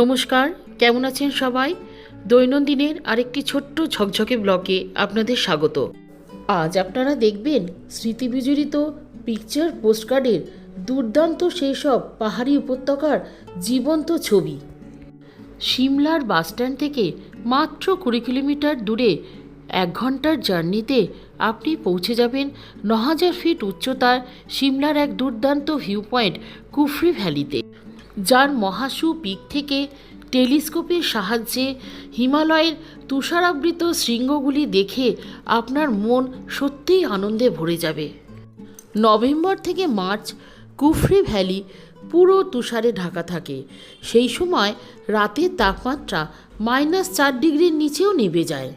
নমস্কার, কেমন আছেন সবাই? দৈনন্দিনের আরেকটি ছোট্ট ঝকঝকে ব্লকে আপনাদের স্বাগত। আজ আপনারা দেখবেন স্মৃতিবিজড়িত পিকচার পোস্টকার্ডের দুর্দান্ত সেই সব পাহাড়ি উপত্যকার জীবন্ত ছবি। সিমলার বাসস্ট্যান্ড থেকে মাত্র কুড়ি কিলোমিটার দূরে এক ঘণ্টার জার্নিতে আপনি পৌঁছে যাবেন ন হাজার ফিট উচ্চতার সিমলার এক দুর্দান্ত ভিউ পয়েন্ট কুফরি ভ্যালিতে। যার মহাসু পিক থেকে টেলিস্কোপের সাহায্যে হিমালয়ের তুষারাবৃত শৃঙ্গগুলি দেখে আপনার মন সত্যিই আনন্দে ভরে যাবে। নভেম্বর থেকে মার্চ কুফরি ভ্যালি পুরো তুষারে ঢাকা থাকে। সেই সময় রাতের তাপমাত্রা মাইনাস চার ডিগ্রির নিচেও নেমে যায়।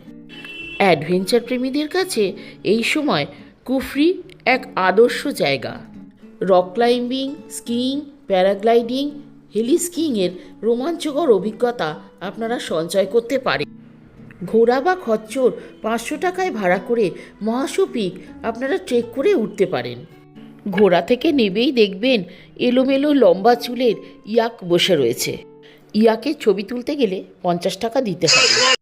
অ্যাডভেঞ্চার প্রেমীদের কাছে এই সময় কুফরি এক আদর্শ জায়গা। Rock climbing, skiing, paragliding heli স্কিইংয়ের রোমাঞ্চকর অভিজ্ঞতা আপনারা সঞ্চয় করতে পারেন ঘোড়া বা খচ্চর পাঁচশো টাকায় ভাড়া করে মহাসু পিক আপনারা ট্রেক করে উঠতে পারেন। ঘোড়া থেকে নেবেই দেখবেন এলোমেলো লম্বা চুলের ইয়াক বসে রয়েছে। ইয়াকের ছবি তুলতে গেলে পঞ্চাশ টাকা দিতে হবে।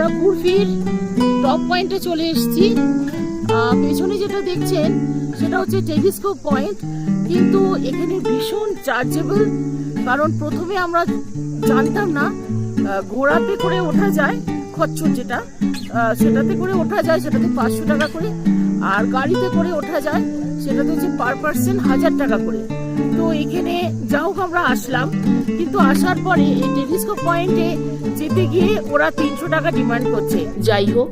আমরা কুরফির টপ পয়েন্টে চলে এসেছি। পেছনে যেটা দেখছেন, সেটা হচ্ছে টেলিস্কোপ পয়েন্ট কিন্তু এখানে ভীষণ চার্জেবল কারণ প্রথমে আমরা জানতাম না ঘোড়াতে করে ওঠা যায় খচ্চর যেটা। সেটাতে করে ওঠা যায়, সেটাতে পাঁচশো টাকা করে। আর গাড়িতে করে ওঠা যায়, সেটাতে হচ্ছে পার পার্সন হাজার টাকা করে। তো এখানে যা হোক, আমরা আসলাম। কিন্তু আসার পরে এই টেলিস্কোপ পয়েন্টে যেতে গিয়ে ওরা তিনশো টাকা ডিমান্ড করছে। যাই হোক,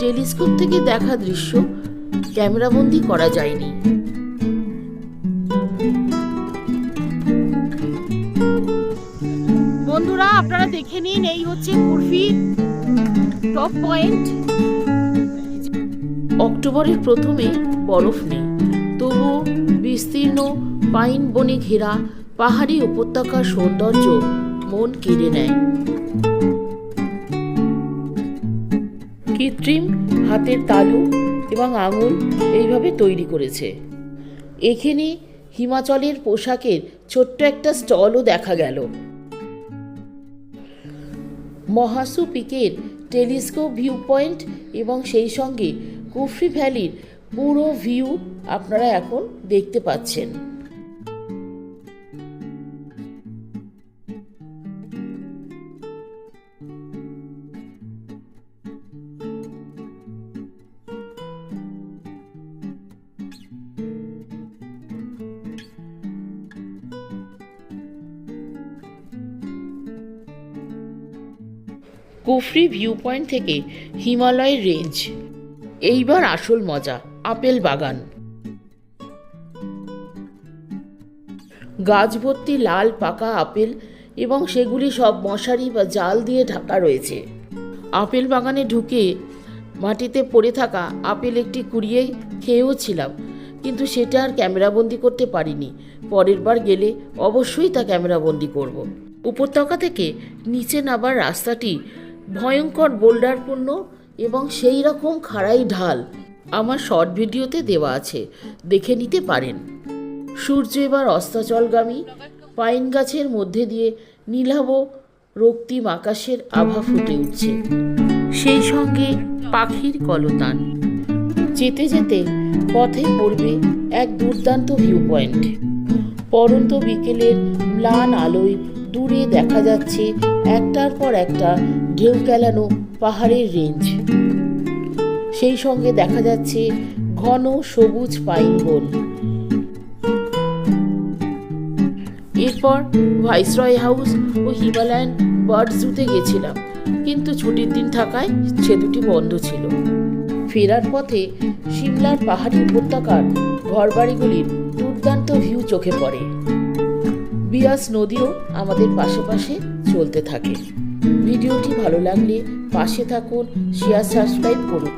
টেলিস্কোপ থেকে দেখা দৃশ্য ক্যামেরাবন্দি করা যায়নি। বন্ধুরা, আপনারা দেখে নিন, এই হচ্ছে কুরফি। Top point? অক্টোবরের প্রথমে বরফ নেই। তবু বিস্তীর্ণ পাইন বনে ঘেরা পাহাড়ি উপত্যকার সৌন্দর্য মন কেড়ে নেয়। কৃত্রিম হাতের তালু এবং আঙুল এইভাবে তৈরি করেছে। এখানে হিমাচলের পোশাকের ছোট্ট একটা স্টলও দেখা গেল। মহাসু পিকের টেলিস্কোপ ভিউ পয়েন্ট এবং সেই সঙ্গে কুফরি ভ্যালির পুরো ভিউ আপনারা এখন দেখতে পাচ্ছেন। কুফরি ভিউ পয়েন্ট থেকে হিমালয় রেঞ্জ এইবার আসল মজা, আপেল বাগান। গাছ ভর্তি লাল পাকা আপেল এবং সেগুলি সব মশারি বা জাল দিয়ে ঢাকা রয়েছে। আপেল বাগানে ঢুকে মাটিতে পড়ে থাকা আপেল একটি কুড়িয়ে খেয়েও ছিলাম কিন্তু সেটা আর ক্যামেরাবন্দি করতে পারিনি। পরের বার গেলে অবশ্যই তা ক্যামেরাবন্দি করব। উপত্যকা থেকে নিচে নামার রাস্তাটি ভয়ঙ্কর বোল্ডারপূর্ণ এবং সেই রকম খাড়াই ঢাল আমার শর্ট ভিডিওতে দেওয়া আছে, দেখে নিতে পারেন। সূর্য এবার অস্তাচলগামী, পাইন গাছের মধ্যে দিয়ে নীলাভ রক্তিম আকাশের আভা ফুটে উঠছে। সেই সঙ্গে পাখির কলতান। যেতে যেতে পথে পড়বে এক দুর্দান্ত ভিউ পয়েন্ট পরন্ত বিকেলের ম্লান আলোয় দূরে দেখা যাচ্ছে একটার পর একটা ঢেউ খেলানো পাহাড়ের রেঞ্জ। সেই সঙ্গে দেখা যাচ্ছে ঘন সবুজ পাইন বন। এরপর ভাইসরয় হাউস ও হিমালয়ান বার্ড জুতে গেছিলাম, কিন্তু ছুটির দিন থাকায় সে দুটি বন্ধ ছিল। ফেরার পথে সিমলার পাহাড়ি উপত্যকার ঘরবাড়িগুলির দুর্দান্ত ভিউ চোখে পড়ে। বিয়াস নদীও আমাদের পাশে চলতে থাকে। ভিডিওটি ভালো লাগলে পাশে থাকুন শেয়ার সাবস্ক্রাইব করুন।